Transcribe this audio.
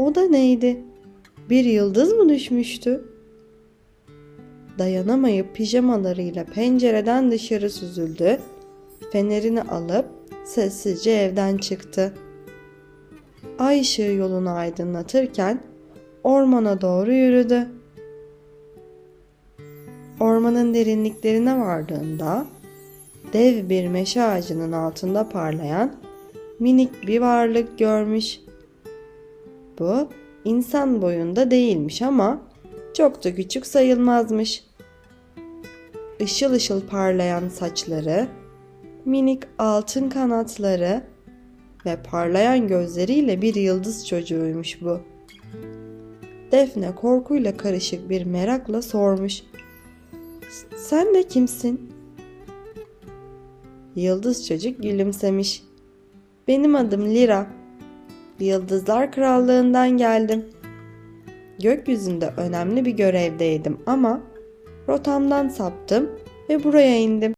O da neydi? Bir yıldız mı düşmüştü? Dayanamayıp pijamalarıyla pencereden dışarı süzüldü. Fenerini alıp sessizce evden çıktı. Ay ışığı yolunu aydınlatırken ormana doğru yürüdü. Ormanın derinliklerine vardığında dev bir meşe ağacının altında parlayan minik bir varlık görmüş. Bu insan boyunda değilmiş ama çok da küçük sayılmazmış. Işıl ışıl parlayan saçları, minik altın kanatları ve parlayan gözleriyle bir yıldız çocuğuymuş bu. Defne korkuyla karışık bir merakla sormuş. Sen de kimsin? Yıldız çocuk gülümsemiş. Benim adım Lira. Yıldızlar Krallığından geldim. Gökyüzünde önemli bir görevdeydim ama rotamdan saptım ve buraya indim.